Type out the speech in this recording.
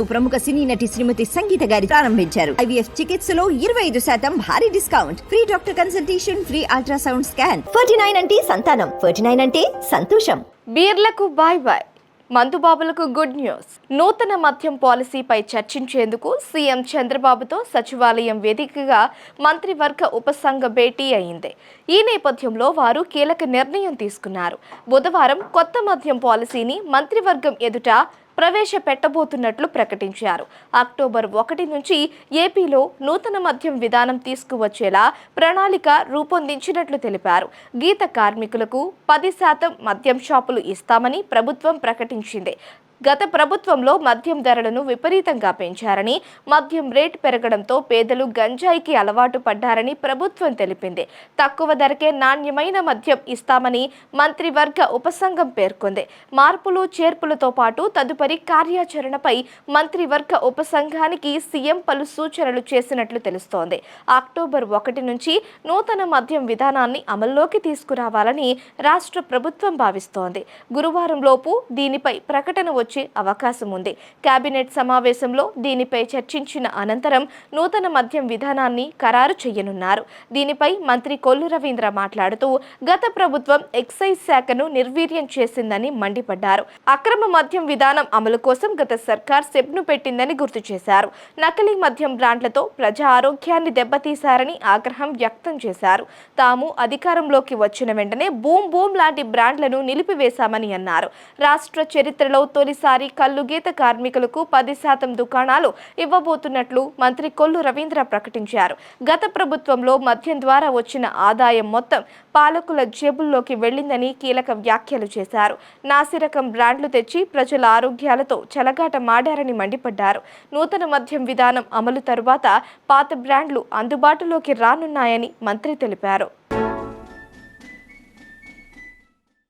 ప్రముఖ సినీ నటి శ్రీమతి సంగీత గారి ప్రారంభించారు. ఐవీఎఫ్ చికిత్సలో ఇరవై ఐదు శాతం భారీ discount. Free doctor consultation free ultrasound scan. Forty nine అంటే సంతానం. ఫోర్టీ నైన్ అంటే సంతోషం. బీర్లకు బాయ్ బాయ్. మందుబాబులకు గుడ్ న్యూస్. నూతన మద్యం పాలసీపై చర్చించేందుకు సీఎం చంద్రబాబుతో సచివాలయం వేదికగా మంత్రివర్గ ఉపసంఘ భేటీ అయింది. ఈ నేపథ్యంలో వారు కీలక నిర్ణయం తీసుకున్నారు. బుధవారం కొత్త మద్యం పాలసీని మంత్రివర్గం ఎదుట ప్రవేశపెట్టబోతున్నట్లు ప్రకటించారు. అక్టోబర్ ఒకటి నుంచి ఏపీలో నూతన మద్యం విధానం తీసుకువచ్చేలా ప్రణాళిక రూపొందించినట్లు తెలిపారు. గీత కార్మికులకు పది శాతం మద్యం షాపులు ఇస్తామని ప్రభుత్వం ప్రకటించింది. గత ప్రభుత్వంలో మద్యం ధరలను విపరీతంగా పెంచారని మద్యం రేటు పెరగడంతో పేదలు గంజాయికి అలవాటు పడ్డారని ప్రభుత్వం తెలిపింది. తక్కువ ధరకే నాణ్యమైన మద్యం ఇస్తామని మంత్రివర్గ ఉపసంఘం పేర్కొంది. మార్పులు చేర్పులతో పాటు తదుపరి కార్యాచరణపై మంత్రివర్గ ఉపసంఘానికి సీఎం పలు సూచనలు చేసినట్లు తెలుస్తోంది. అక్టోబర్ ఒకటి నుంచి నూతన మద్యం విధానాన్ని అమల్లోకి తీసుకురావాలని రాష్ట్ర ప్రభుత్వం భావిస్తోంది. గురువారం లోపు దీనిపై ప్రకటన వచ్చే అవకాశం ఉంది. కేబినెట్ సమావేశంలో దీనిపై చర్చించిన అనంతరం నూతన మద్యం విధానాన్ని ఖరారు చేయనున్నారు. దీనిపై మంత్రి కొల్లు రవీంద్ర మాట్లాడుతూ గత ప్రభుత్వం ఎక్సైజ్ శాఖను నిర్వీర్యం చేసిందని మండిపడ్డారు. అక్రమ మద్యం విధానం అమలు కోసం గత సర్కార్ సెబ్ను పెట్టిందని గుర్తు చేశారు. నకిలీ మద్యం బ్రాండ్లతో ప్రజా ఆరోగ్యాన్ని దెబ్బతీశారని ఆగ్రహం వ్యక్తం చేశారు. తాము అధికారంలోకి వచ్చిన వెంటనే బూమ్ బూమ్ లాంటి బ్రాండ్లను నిలిపివేశామని అన్నారు. రాష్ట్ర చరిత్రలో తొలి తొలిసారి కల్లు గీత కార్మికులకు పది శాతం దుకాణాలు ఇవ్వబోతున్నట్లు మంత్రి కొల్లు రవీంద్ర ప్రకటించారు. గత ప్రభుత్వంలో మద్యం ద్వారా వచ్చిన ఆదాయం మొత్తం పాలకుల జేబుల్లోకి వెళ్ళిందని కీలక వ్యాఖ్యలు చేశారు. నాసిరకం బ్రాండ్లు తెచ్చి ప్రజల ఆరోగ్యాలతో చెలగాట మాడారని మండిపడ్డారు. నూతన మద్యం విధానం అమలు తరువాత పాత బ్రాండ్లు అందుబాటులోకి రానున్నాయని మంత్రి తెలిపారు.